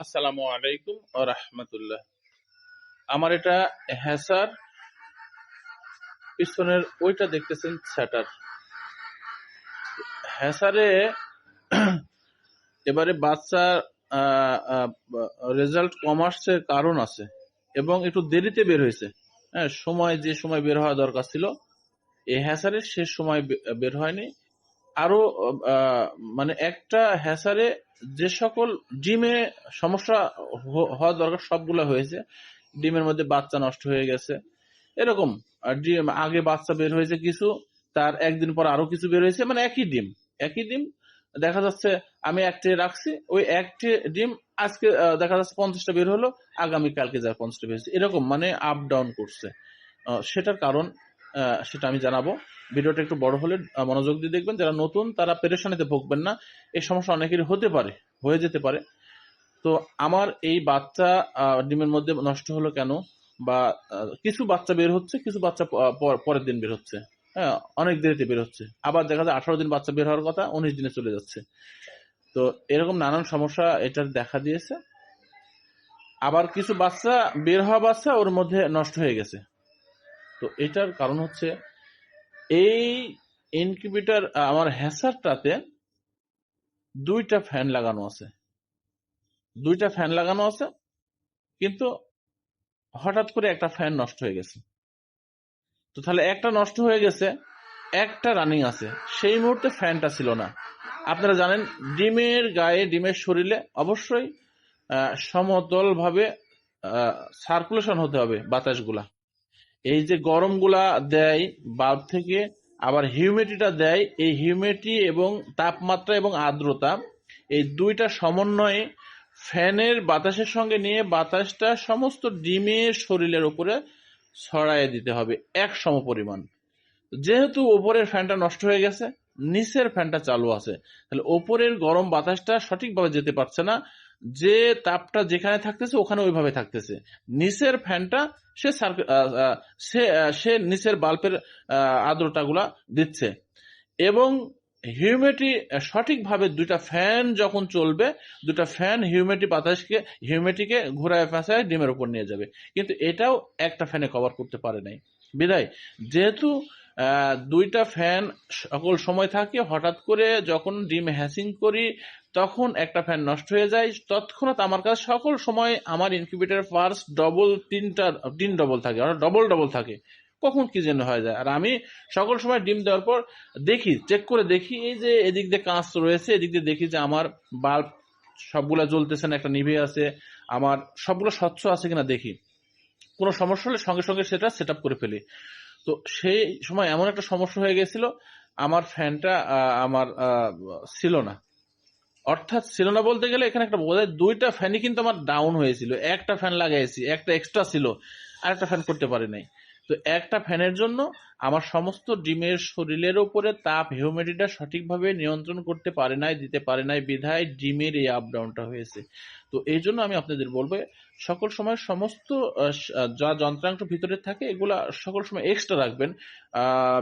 আসসালামু আলাইকুম ও রাহমাতুল্লাহ। আমার এটা হ্যাসার পিছনের ওইটা দেখতেছেন স্যাটার। হ্যাসারে এবারে বাচ্চার রেজাল্ট কম আসছে কারণ আছে এবং একটু দেরিতে বের হয়েছে। হ্যাঁ সময় যে সময় বের হওয়া দরকার ছিল, এই হ্যাসারের শেষ সময় বের হয়নি। আরও মানে একটা হ্যাসারে যে সকল ডিমে সমস্যা হওয়া দরকার সবগুলো হয়েছে। ডিমের মধ্যে বাচ্চা নষ্ট হয়ে গেছে। এরকম। ডিম, আগে বাচ্চা বের হয়েছে কিছু, তার একদিন পর আরও কিছু বের হয়েছে মানে একই ডিম। একই ডিম, দেখা যাচ্ছে আমি একটি রাখছি, ওই একটি ডিম আজকে দেখা যাচ্ছে পঞ্চাশটা বের হলো আগামী কালকে পঞ্চাশটা বের হয়েছে। এরকম মানে আপ ডাউন করছে। সেটার কারণ সেটা আমি জানাব। ভিডিওটা একটু বড় হলে মনোযোগ দিয়ে দেখবেন। যারা নতুন, তারা পেরেশানিতে ভুগবেন না। এই সমস্যা অনেকেরই হতে পারে, হয়ে যেতে পারে। তো আমার এই বাচ্চা ডিমের মধ্যে নষ্ট হলো কেন? বা কিছু বাচ্চা বের হচ্ছে, কিছু বাচ্চা পরের দিন বের হচ্ছে। হ্যাঁ অনেক দেরিতে বের হচ্ছে। আবার দেখা যায় আঠারো দিন বাচ্চা বের হওয়ার কথা, উনিশ দিনে চলে যাচ্ছে। তো এরকম নানান সমস্যা এটার দেখা দিয়েছে। আবার কিছু বাচ্চা, বের হওয়া বাচ্চা ওর মধ্যে নষ্ট হয়ে গেছে। তো এটার কারণ হচ্ছে এই ইনকিউবেটর আমার হ্যাসারটাতে দুইটা ফ্যান লাগানো আছে। দুইটা ফ্যান লাগানো আছে, কিন্তু হঠাৎ করে একটা ফ্যান নষ্ট হয়ে গেছে। তো তাহলে একটা নষ্ট হয়ে গেছে, একটা রানিং আছে। সেই মুহূর্তে ফ্যানটা ছিল না। আপনারা জানেন, ডিমের গায়ে, ডিমের শরীরে অবশ্যই সমতলভাবে সার্কুলেশন হতে হবে বাতাসগুলা। এই যে গরমগুলা দেয়, বাল্ব থেকে আবার হিউমিডিটিটা দেয়, এই হিউমিডিটি এবং তাপমাত্রা এবং আর্দ্রতা, এই দুইটা সমন্বয়ে ফ্যানের বাতাসের সঙ্গে নিয়ে বাতাসটা সমস্ত ডিমের শরীরের উপরে ছড়াইয়ে দিতে হবে এক সম পরিমাণ যেহেতু ওপরের ফ্যানটা নষ্ট হয়ে গেছে নিচের ফ্যানটা চালু আছে। তাহলে ওপরের গরম বাতাসটা সঠিকভাবে যেতে পারছে না। যে তাপটা যেখানে থাকতেছে, ওখানে ওইভাবে থাকতেছে। নিচের ফ্যানটা সে সে নিচের বাল্বের আর্দ্রতাগুলা দিচ্ছে। এবং হিউমিডিটি সঠিকভাবে দুইটা ফ্যান যখন চলবে দুটা ফ্যান হিউমিডিটি বাতাসকে হিউমিডিটিকে ঘোরায় ফেঁসায় ডিমের উপর নিয়ে যাবে। কিন্তু এটাও একটা ফ্যানে কভার করতে পারে নাই। বিদায়। যেহেতু দুইটা ফ্যান সকল সময় থাকে, হঠাৎ করে যখন ডিম হ্যাসিং করি, তখন একটা ফ্যান নষ্ট হয়ে যায়। তৎক্ষণাৎ আমার কাছে সকল সময় আমার ইনকিউবেটর ফার্স্ট ডবল তিনটা, তিন ডবল থাকে, অর্থাৎ ডবল ডবল থাকে। কখন কি যেন হয়ে যায়। আর আমি সকল সময় ডিম দেওয়ার পর দেখি চেক করে দেখি, এই যে এদিক দিয়ে কাঁচ রয়েছে, এদিক দিয়ে দেখি যে আমার বাল্ব সবগুলা জ্বলতেছে না, একটা নিভে আছে, আমার সবগুলো স্বচ্ছ আছে কিনা দেখি। কোনো সমস্যা হলে সঙ্গে সঙ্গে সেটা সেট করে ফেলি। তো সেই সময় এমন একটা সমস্যা হয়ে গেছিল, আমার ফ্যানটা আমার ছিল না। অর্থাৎ ছিল না বলতে গেলে এখানে একটা বোঝা দুইটা ফ্যানই কিন্তু আমার ডাউন হয়েছিল। একটা ফ্যান লাগাইছি, একটা এক্সট্রা ছিল, আর একটা ফ্যান করতে পারি নাই। তো একটা ফ্যানের জন্য আমার সমস্ত ডিমের শরীরের উপরে তাপ হিউমিডিটিটা সঠিকভাবে নিয়ন্ত্রণ করতে পারে নাই, দিতে পারে নাই, বিধায় ডিমের এই আপ ডাউনটা হয়েছে। তো এই জন্য আমি আপনাদের বলব সকল সময় সমস্ত যা যন্ত্রাংশ ভিতরে থাকে, এগুলা সকল সময় এক্সট্রা রাখবেন।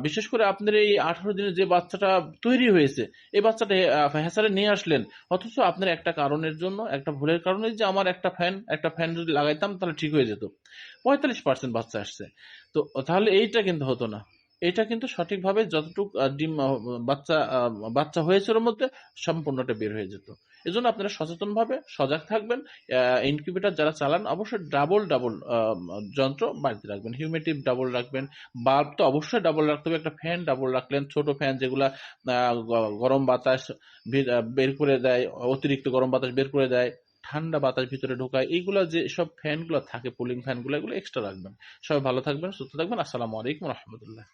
বিশেষ করে আপনার এই আঠারো দিনে যে বাচ্চাটা তৈরি হয়েছে, এই বাচ্চাটা হ্যাসারে নিয়ে আসলেন, অথচ আপনার একটা কারণের জন্য, একটা ভুলের কারণে যে আমার একটা ফ্যান একটা ফ্যান যদি লাগাইতাম, তাহলে ঠিক হয়ে যেত। পঁয়তাল্লিশ পার্সেন্ট বাচ্চা আসছে। তো তাহলে এইটা কিন্তু হতো না। এটা কিন্তু সঠিকভাবে যতটুকু ডিম বাচ্চা বাচ্চা হয়েছে ওর মধ্যে, সম্পূর্ণটা বের হয়ে যেত। এজন্য আপনারা সচেতন ভাবে সজাগ থাকবেন। ইনকিউবেটর যারা চালান, অবশ্যই ডাবল ডাবল যন্ত্র বাড়িতে রাখবেন। হিউমেটিভ ডাবল রাখবেন। বাল্ব তো অবশ্যই ডাবল রাখতে হবে। একটা ফ্যান ডাবল রাখলেন, ছোট ফ্যান যেগুলা গরম বাতাস বের করে দেয়, অতিরিক্ত গরম বাতাস বের করে দেয়, ঠান্ডা বাতাস ভিতরে ঢোকায়, এইগুলো যে সব ফ্যানগুলো থাকে পুলিং ফ্যানগুলো এগুলো এক্সট্রা রাখবেন। সবাই ভালো থাকবেন, সুস্থ থাকবেন। আসসালামু আলাইকুম রহমতুল্লাহ।